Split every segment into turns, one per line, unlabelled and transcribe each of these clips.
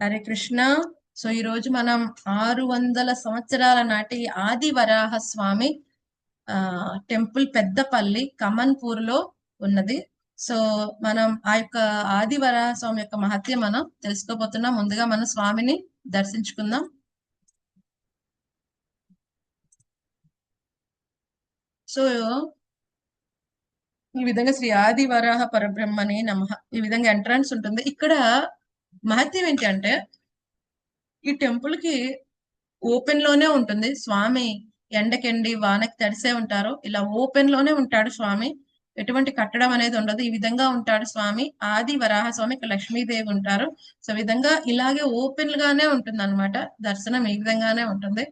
Hare Krishna. So ఈ రోజు మనం ఆరు వందల సంవత్సరాల నాటి ఆది వరాహ స్వామి ఆ టెంపుల్ పెద్దపల్లి కమన్పూర్లో ఉన్నది. సో మనం ఆ యొక్క ఆది వరాహ స్వామి యొక్క మహత్యం మనం తెలుసుకోబోతున్నాం. ముందుగా మన స్వామిని దర్శించుకుందాం. సో ఈ విధంగా శ్రీ ఆది వరాహ పరబ్రహ్మని నమ. ఈ విధంగా ఎంట్రన్స్ ఉంటుంది. ఇక్కడ మహత్యం ఏంటంటే ఈ టెంపుల్కి ఓపెన్లోనే ఉంటుంది. స్వామి ఎండకెండి వానకి తడిసే ఉంటారు. ఇలా ఓపెన్లోనే ఉంటాడు స్వామి. ఎటువంటి కట్టడం అనేది ఉండదు. ఈ విధంగా ఉంటాడు స్వామి. ఆది వరాహ స్వామి లక్ష్మీదేవి ఉంటారు. సో విధంగా ఇలాగే ఓపెన్ గానే ఉంటుంది అనమాట దర్శనం ఈ విధంగానే ఉంటుంది.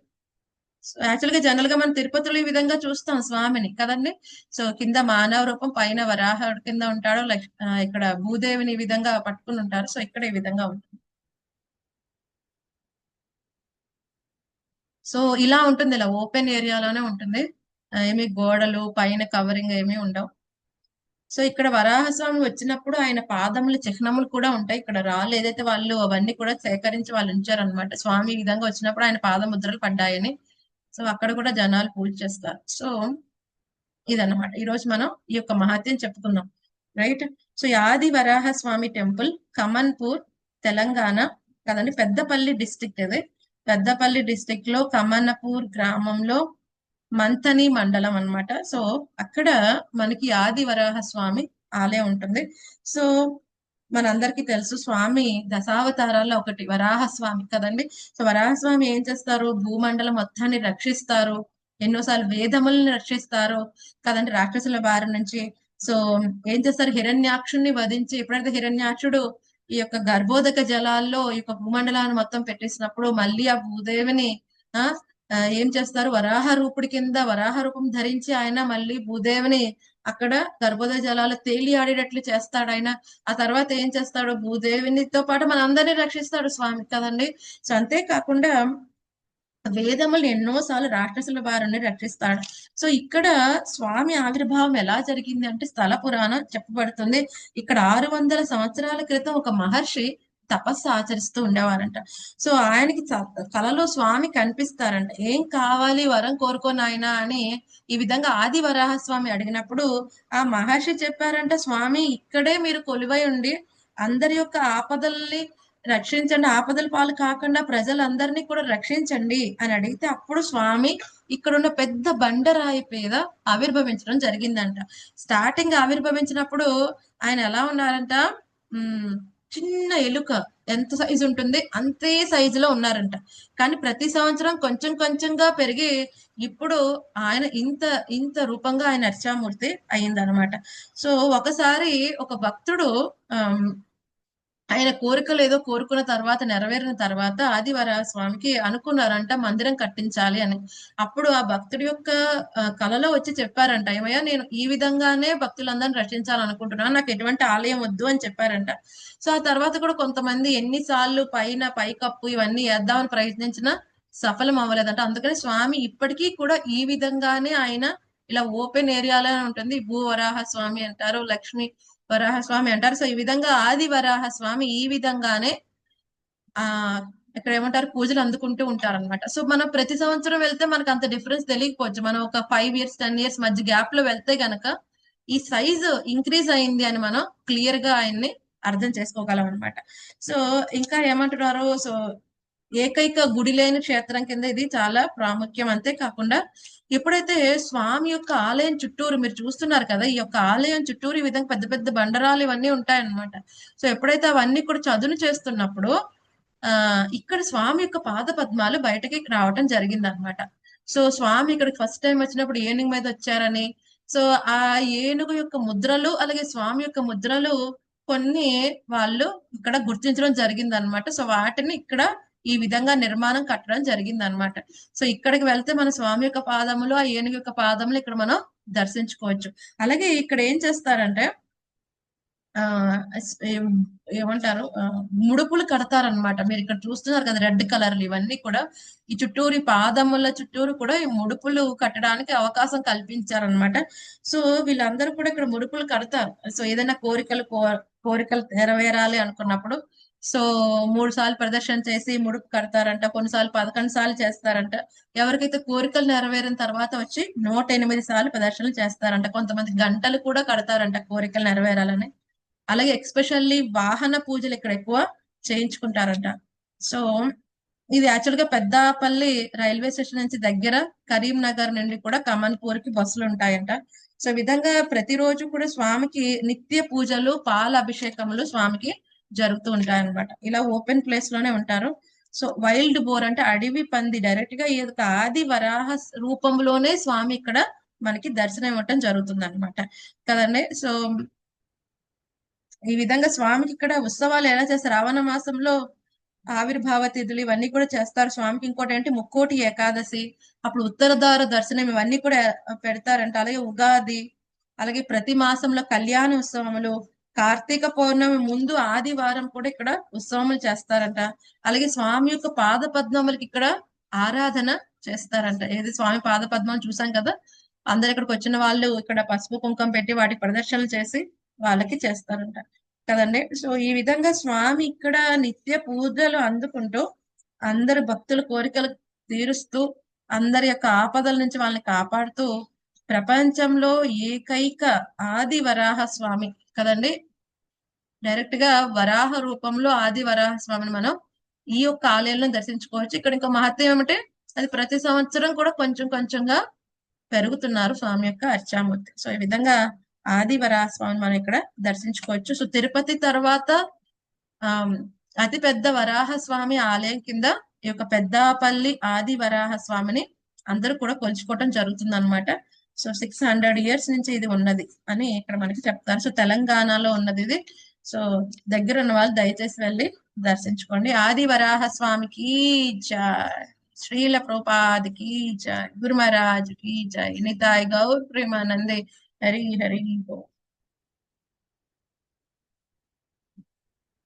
యాక్చువల్గా జనరల్గా మనం తిరుపతిలో ఈ విధంగా చూస్తాం స్వామిని కదండి? సో కింద మానవ రూపం పైన వరాహ కింద ఉంటాడు లైక్ ఇక్కడ భూదేవిని ఈ విధంగా పట్టుకుని ఉంటారు. సో ఇక్కడ ఈ విధంగా ఉంటుంది. సో ఇలా ఉంటుంది. ఇలా ఓపెన్ ఏరియాలోనే ఉంటుంది. ఏమి గోడలు పైన కవరింగ్ ఏమీ ఉండవు. సో ఇక్కడ వరాహస్వామి వచ్చినప్పుడు ఆయన పాదముల చిహ్నములు కూడా ఉంటాయి. ఇక్కడ రాళ్ళు ఏదైతే వాళ్ళు అవన్నీ కూడా సేకరించి వాళ్ళు ఉంచారనమాట స్వామి ఈ విధంగా వచ్చినప్పుడు ఆయన పాదముద్రలు పడ్డాయని. సో అక్కడ కూడా జనాలు పూజ చేస్తారు. సో ఇదన్నమాట. ఈ రోజు మనం ఈ యొక్క మహత్యం చెప్పుకుందాం. రైట్? సో యాది వరాహ స్వామి టెంపుల్ కమన్పూర్ తెలంగాణ కదండి పెద్దపల్లి డిస్ట్రిక్ట్ ఇది. పెద్దపల్లి డిస్ట్రిక్ట్లో కమన్నపూర్ గ్రామంలో మంతని మండలం అన్నమాట. సో అక్కడ మనకి ఆది వరాహ స్వామి ఆలయం ఉంటుంది. సో మనందరికీ తెలుసు స్వామి దశావతారాల్లో ఒకటి వరాహ స్వామి కదండి. సో వరాహ స్వామి ఏం చేస్తారు? భూమండలం మొత్తాన్ని రక్షిస్తారు. ఎన్నోసార్లు వేదములను రక్షిస్తారు కదండి రాక్షసుల బారి నుంచి. సో ఏం చేస్తారు? హిరణ్యాక్షుణ్ణి వధించి ఎప్పుడైతే హిరణ్యాక్షుడు ఈ యొక్క గర్భోదక జలాల్లో ఈ యొక్క భూమండలాన్ని మొత్తం పెట్టేసినప్పుడు మళ్ళీ ఆ భూదేవిని ఆ ఆ, ఏం చేస్తారు? వరాహ రూపుడి కింద వరాహ రూపం ధరించి ఆయన మళ్ళీ భూదేవిని అక్కడ గర్భోదయ జలాలు తేలి ఆడేటట్లు చేస్తాడు ఆయన. ఆ తర్వాత ఏం చేస్తాడు? భూదేవినితో పాటు మనందరినీ రక్షిస్తాడు స్వామి కదండి. సో అంతేకాకుండా వేదములు ఎన్నోసార్లు రాక్షసుల బారిని రక్షిస్తాడు. సో ఇక్కడ స్వామి ఆవిర్భావం ఎలా జరిగింది అంటే స్థల పురాణం చెప్పబడుతుంది. ఇక్కడ ఆరు వందల సంవత్సరాల క్రితం ఒక మహర్షి తపస్సు ఆచరిస్తూ ఉండేవారంట. సో ఆయనకి కలలో స్వామి కనిపిస్తారంట. ఏం కావాలి? వరం కోరుకో ఆయన అని ఈ విధంగా ఆది వరాహ స్వామి అడిగినప్పుడు ఆ మహర్షి చెప్పారంట స్వామి ఇక్కడే మీరు కొలువై ఉండి అందరి యొక్క ఆపదల్ని రక్షించండి. ఆపదల పాలు కాకుండా ప్రజలందరినీ కూడా రక్షించండి అని అడిగితే అప్పుడు స్వామి ఇక్కడున్న పెద్ద బండరాయి మీద ఆవిర్భవించడం జరిగిందంట. స్టార్టింగ్ ఆవిర్భవించినప్పుడు ఆయన ఎలా ఉన్నారంట? చిన్న ఎలుక ఎంత సైజు ఉంటుంది అంతే సైజులో ఉన్నారంట. కానీ ప్రతి సంవత్సరం కొంచెం కొంచెంగా పెరిగి ఇప్పుడు ఆయన ఇంత ఇంత రూపంగా ఆయన అర్చామూర్తి అయిందనమాట సో ఒకసారి ఒక భక్తుడు ఆయన కోరికలు ఏదో కోరుకున్న తర్వాత నెరవేరిన తర్వాత ఆదివార స్వామికి అనుకున్నారంట మందిరం కట్టించాలి అని. అప్పుడు ఆ భక్తుడి యొక్క కలలో వచ్చి చెప్పారంట ఏమయ్యా నేను ఈ విధంగానే భక్తులందరిని రక్షించాలనుకుంటున్నాను నాకు ఎటువంటి ఆలయం వద్దు అని చెప్పారంట. సో ఆ తర్వాత కూడా కొంతమంది ఎన్నిసార్లు పైన పైకప్పు ఇవన్నీ వేద్దామని ప్రయత్నించినా సఫలం అవ్వలేదంట. అందుకని స్వామి ఇప్పటికీ కూడా ఈ విధంగానే ఆయన ఇలా ఓపెన్ ఏరియాలో ఉంటుంది. భూవరాహ స్వామి అంటారు లక్ష్మి వరాహ స్వామి అంటారు. సో ఈ విధంగా ఆది వరాహ స్వామి ఈ విధంగానే ఆ ఇక్కడ ఏమంటారు? పూజలు అందుకుంటూ ఉంటారు అనమాట సో మనం ప్రతి సంవత్సరం వెళ్తే మనకు అంత డిఫరెన్స్ తెలియకపోవచ్చు. మనం ఒక ఫైవ్ ఇయర్స్ టెన్ ఇయర్స్ మధ్య గ్యాప్లో వెళ్తే గనక ఈ సైజ్ ఇంక్రీజ్ అయింది అని మనం క్లియర్గా ఆయన్ని అర్థం చేసుకోగలం అనమాట సో ఇంకా ఏమంటున్నారు? సో ఏకైక గుడి లేని క్షేత్రం కింద ఇది చాలా ప్రాముఖ్యం. అంతే కాకుండా ఎప్పుడైతే స్వామి యొక్క ఆలయం చుట్టూరు మీరు చూస్తున్నారు కదా ఈ యొక్క ఆలయం చుట్టూరు ఈ విధంగా పెద్ద పెద్ద బండరాలు ఇవన్నీ ఉంటాయన్నమాట. సో ఎప్పుడైతే అవన్నీ కూడా చదును చేస్తున్నప్పుడు ఆ ఇక్కడ స్వామి యొక్క పాద పద్మాలు బయటకి రావటం జరిగింది అనమాట సో స్వామి ఇక్కడికి ఫస్ట్ టైం వచ్చినప్పుడు ఏనుగు మీద వచ్చారని సో ఆ ఏనుగు యొక్క ముద్రలు అలాగే స్వామి యొక్క ముద్రలు కొన్ని వాళ్ళు ఇక్కడ గుర్తించడం జరిగింది అనమాట సో వాటిని ఇక్కడ ఈ విధంగా నిర్మాణం కట్టడం జరిగింది అనమాట సో ఇక్కడికి వెళ్తే మన స్వామి యొక్క పాదములు ఆ ఏనుగు యొక్క పాదములు ఇక్కడ మనం దర్శించుకోవచ్చు. అలాగే ఇక్కడ ఏం చేస్తారంటే ఆ ఏమంటారు ముడుపులు కడతారనమాట మీరు ఇక్కడ చూస్తున్నారు కదా రెడ్ కలర్లు ఇవన్నీ కూడా. ఈ చుట్టూరు ఈ పాదముల చుట్టూరు కూడా ఈ ముడుపులు కట్టడానికి అవకాశం కల్పించారనమాట సో వీళ్ళందరూ కూడా ఇక్కడ ముడుపులు కడతారు. సో ఏదైనా కోరికలు కో కోరికలు నెరవేరాలి అనుకున్నప్పుడు సో మూడు సార్లు ప్రదర్శన చేసి ముడుపు కడతారంట కొన్నిసార్లు పదకొండు సార్లు చేస్తారంట. ఎవరికైతే కోరికలు నెరవేరిన తర్వాత వచ్చి నూట ఎనిమిది సార్లు ప్రదర్శనలు చేస్తారంట. కొంతమంది గంటలు కూడా కడతారంట కోరికలు నెరవేరాలని. అలాగే ఎక్స్పెషల్లీ వాహన పూజలు ఇక్కడ ఎక్కువ చేయించుకుంటారంట. సో ఇది యాక్చువల్గా పెద్దపల్లి రైల్వే స్టేషన్ నుంచి దగ్గర కరీంనగర్ నుండి కూడా కమన్పూర్కి బస్సులు ఉంటాయంట. సో విధంగా ప్రతిరోజు కూడా స్వామికి నిత్య పూజలు పాల అభిషేకములు స్వామికి జరుగుతూ ఉంటాయి అన్నమాట ఇలా ఓపెన్ ప్లేస్లోనే ఉంటారు. సో వైల్డ్ బోర్ అంటే అడవి పంది డైరెక్ట్గా ఈ యొక్క ఆది వరాహ రూపంలోనే స్వామి ఇక్కడ మనకి దర్శనం ఇవ్వటం జరుగుతుంది అనమాట కదండి? సో ఈ విధంగా స్వామికి ఇక్కడ ఉత్సవాలు ఎలా చేస్తారు? రావణ మాసంలో ఆవిర్భావ తిథులు ఇవన్నీ కూడా చేస్తారు. స్వామికి ఇంకోటి ఏంటి? ముక్కోటి ఏకాదశి అప్పుడు ఉత్తరదార దర్శనం ఇవన్నీ కూడా పెడతారంట. అలాగే ఉగాది అలాగే ప్రతి మాసంలో కళ్యాణ ఉత్సవములు కార్తీక పౌర్ణమి ముందు ఆదివారం కూడా ఇక్కడ ఉత్సవములు చేస్తారంట. అలాగే స్వామి యొక్క పాద పద్మములకి ఇక్కడ ఆరాధన చేస్తారంట. ఏది స్వామి పాద పద్మాలు చూసాం కదా? అందరు ఇక్కడికి వచ్చిన వాళ్ళు ఇక్కడ పసుపు కుంకం పెట్టి వాటి ప్రదర్శనలు చేసి వాళ్ళకి చేస్తారంట. కదండి? సో ఈ విధంగా స్వామి ఇక్కడ నిత్య పూజలు అందుకుంటూ అందరి భక్తుల కోరికలు తీరుస్తూ అందరి యొక్క ఆపదల నుంచి వాళ్ళని కాపాడుతూ ప్రపంచంలో ఏకైక ఆది వరాహ స్వామి కదండి? డైరెక్ట్గా వరాహ రూపంలో ఆది వరాహ స్వామిని మనం ఈ యొక్క ఆలయంలో దర్శించుకోవచ్చు. ఇక్కడ ఇంకా మహత్యం ఏమంటే అది ప్రతి సంవత్సరం కూడా కొంచెం కొంచెంగా పెరుగుతున్నారు స్వామి యొక్క అర్చామూర్తి. సో ఈ విధంగా ఆది వరాహ స్వామిని మనం ఇక్కడ దర్శించుకోవచ్చు. సో తిరుపతి తర్వాత ఆ అతి పెద్ద వరాహ స్వామి ఆలయం కింద ఈ యొక్క పెద్దపల్లి ఆది వరాహ స్వామిని అందరూ కూడా కొలుచుకోవటం జరుగుతుంది అనమాట సో సిక్స్ హండ్రెడ్ ఇయర్స్ నుంచి ఇది ఉన్నది అని ఇక్కడ మనకి చెప్తారు. సో తెలంగాణలో ఉన్నది ఇది. సో దగ్గర ఉన్న వాళ్ళు దయచేసి వెళ్ళి దర్శించుకోండి. ఆది వరాహ స్వామికి జయ శ్రీల ప్రోపాదికి జయ గురు మహారాజ్కి జయ నితాయ్ గౌర్ ప్రేమానందే హరి హరి గో